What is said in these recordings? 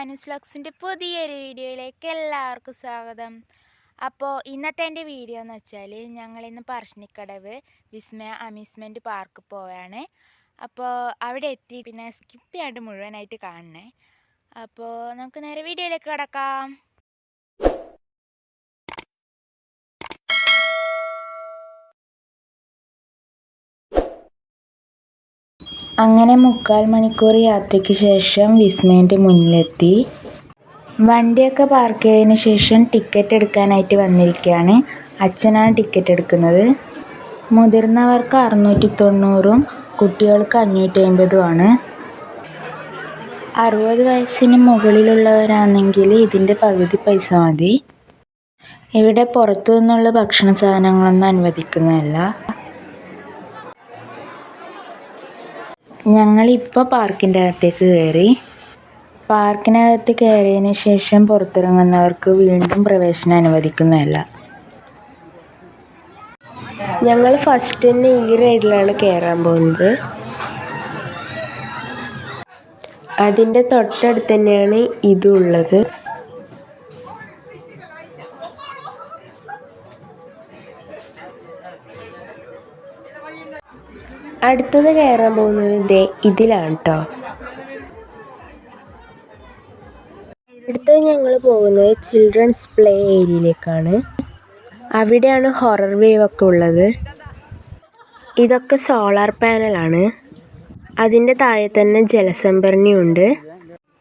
അനുസ് വ്ലോഗ്സിന്റെ പുതിയൊരു വീഡിയോയിലേക്ക് എല്ലാവർക്കും സ്വാഗതം. അപ്പോൾ ഇന്നത്തെ എന്റെ വീഡിയോ എന്ന് വെച്ചാൽ ഞങ്ങളിന്ന് പറശ്ശിനിക്കടവ് വിസ്മയ അമ്യൂസ്മെന്റ് പാർക്ക് പോവുകയാണ് അപ്പോൾ അവിടെ എത്തി പിന്നെ സ്കിപ്പ് ചെയ്യാണ്ട് മുഴുവനായിട്ട് കാണണേ. അപ്പോൾ നമുക്ക് നേരെ വീഡിയോയിലേക്ക് കിടക്കാം. അങ്ങനെ മുക്കാൽ മണിക്കൂർ യാത്രയ്ക്ക് ശേഷം വിസ്മയന്റെ മുന്നിലെത്തി. വണ്ടിയൊക്കെ പാർക്ക് ചെയ്തതിന് ശേഷം ടിക്കറ്റ് എടുക്കാനായിട്ട് വന്നിരിക്കുകയാണ്. അച്ഛനാണ് ടിക്കറ്റ് എടുക്കുന്നത്. മുതിർന്നവർക്ക് അറുന്നൂറ്റി തൊണ്ണൂറും കുട്ടികൾക്ക് അഞ്ഞൂറ്റി അമ്പതുമാണ് അറുപത് വയസ്സിന് മുകളിലുള്ളവരാണെങ്കിൽ ഇതിന്റെ പകുതി പൈസ മതി. ഇവിടെ പുറത്തു നിന്നുള്ള ഭക്ഷണ സാധനങ്ങളൊന്നും അനുവദിക്കുന്നതല്ല. ഞങ്ങളിപ്പോൾ പാർക്കിന്റെ അകത്തേക്ക് കയറി പാർക്കിനകത്ത് കയറിയതിന് ശേഷം പുറത്തിറങ്ങുന്നവർക്ക് വീണ്ടും പ്രവേശനം അനുവദിക്കുന്നതല്ല. ഞങ്ങൾ ഫസ്റ്റ് തന്നെ ഈ റൈഡിലാണ് കയറാൻ പോകുന്നത്. അതിന്റെ തൊട്ടടുത്ത് തന്നെയാണ് ഇതുള്ളത് അടുത്തത് കയറാൻ പോകുന്നത് ദേ ഇതിലാണ് കേട്ടോ അടുത്തത് ഞങ്ങൾ പോകുന്നത് ചിൽഡ്രൻസ് പ്ലേ ഏരിയയിലേക്കാണ് അവിടെയാണ് ഹൊറർ വേവ് ഒക്കെ ഉള്ളത്. ഇതൊക്കെ സോളാർ പാനലാണ് അതിന്റെ താഴെ തന്നെ ജലസംഭരണിയുണ്ട്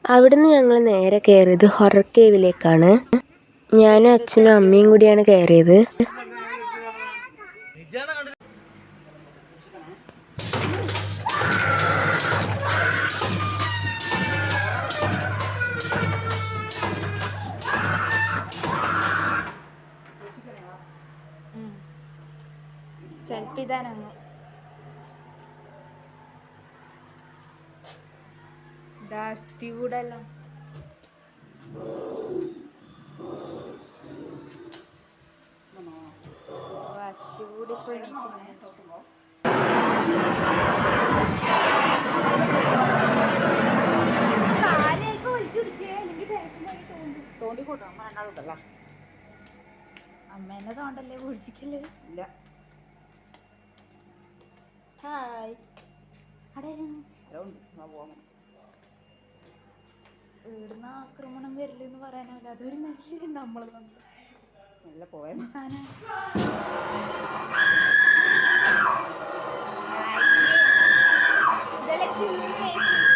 അവിടുന്ന് ഞങ്ങൾ നേരെ കയറിയത് ഹൊറർ കേവിലേക്കാണ് ഞാനും അച്ഛനും അമ്മയും കൂടിയാണ് കയറിയത്. ചിലപ്പോൾ ഇതാനങ്ങ് ദാസ്തി കൂടല്ല വസ്തി കൂടി ഇപ്പോൾ എണീക്കുന്നു അമ്മേനെ തോണ്ടല്ലേ പൊഴിപ്പിക്കൽ ഇല്ല. ഹായ് ഇവിടുന്ന് ആക്രമണം വരില്ലെന്ന് പറയാനല്ല അതൊരു നല്ല നമ്മൾ നല്ല പോയ സാധനം രക്ഷിക്കണേ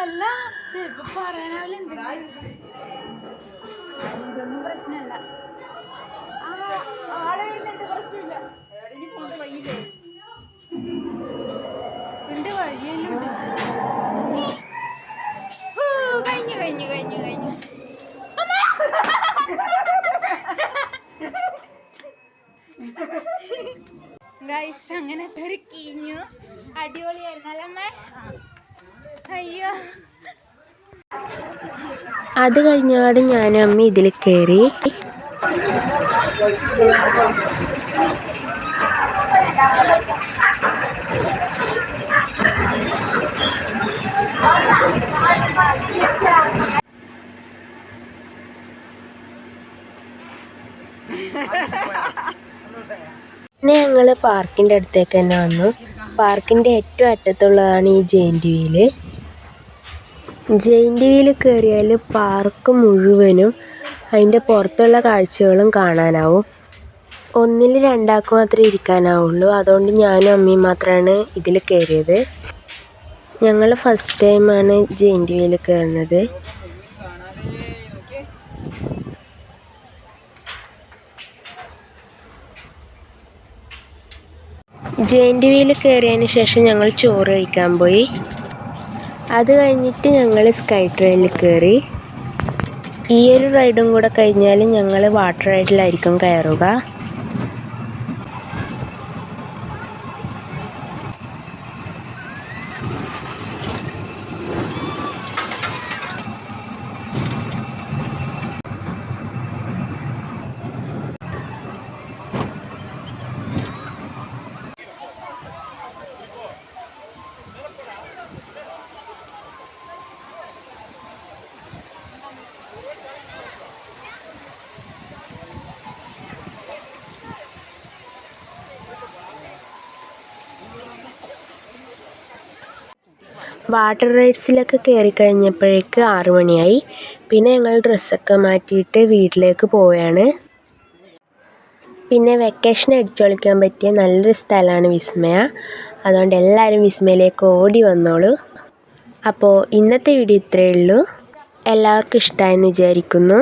അല്ല ചിലപ്പോ പറയാനാവില്ല എന്തെങ്കിലും ഇതൊന്നും പ്രശ്നമല്ല. ആൾ വരുന്നുണ്ട് പ്രശ്നമില്ല. ഉണ്ട് വഴിയെല്ലാം ഉണ്ട്. ഹൂ, കഴിഞ്ഞു കഴിഞ്ഞു കഴിഞ്ഞു കഴിഞ്ഞു. ഗൈസ് അങ്ങനെ പെരുക്കിഞ്ഞു കീഞ്ഞു. അടിപൊളിയായിരുന്നു അല്ലേ അയ്യോ. അത് കഴിഞ്ഞാട് ഞാനും അമ്മ ഇതിൽ കയറി പിന്നെ ഞങ്ങൾ പാർക്കിന്റെ അടുത്തേക്ക് തന്നെ വന്നു. പാർക്കിന്റെ ഏറ്റവും അറ്റത്തുള്ളതാണ് ഈ ജെയിന്റ് വീൽ. ജെയിന്റ് വീൽ കയറിയാൽ പാർക്ക് മുഴുവനും അതിന്റെ പുറത്തുള്ള കാഴ്ചകളും കാണാനാവും. ഒന്നിൽ രണ്ടാൾക്ക് മാത്രമേ ഇരിക്കാനാവുള്ളൂ. അതുകൊണ്ട് ഞാനും അമ്മയും മാത്രമാണ് ഇതിൽ കയറിയത് ഞങ്ങൾ ഫസ്റ്റ് ടൈമാണ് ജെയിന്റ് വീൽ കയറുന്നത് ജെയിന്റ് വീൽ കയറിയതിന് ശേഷം ഞങ്ങൾ ചോറ് കഴിക്കാൻ പോയി. അത് കഴിഞ്ഞിട്ട് ഞങ്ങൾ സ്കൈ ട്രെയിനിൽ കയറി ഈ ഒരു റൈഡും കൂടെ കഴിഞ്ഞാൽ ഞങ്ങൾ വാട്ടർ റൈഡിലായിരിക്കും കയറുക. വാട്ടർ റൈഡ്സിലൊക്കെ കയറി കഴിഞ്ഞപ്പോഴേക്ക് ആറ് മണിയായി. പിന്നെ ഞങ്ങൾ ഡ്രസ്സൊക്കെ മാറ്റിയിട്ട് വീട്ടിലേക്ക് പോവുകയാണ് പിന്നെ വെക്കേഷൻ അടിച്ചൊളിക്കാൻ പറ്റിയ നല്ലൊരു സ്ഥലമാണ് വിസ്മയ. അതുകൊണ്ട് എല്ലാവരും വിസ്മയയിലേക്ക് ഓടി വന്നോളൂ. അപ്പോൾ ഇന്നത്തെ വീഡിയോ ഇത്രയേ ഉള്ളൂ. എല്ലാവർക്കും ഇഷ്ടമായെന്ന് വിചാരിക്കുന്നു.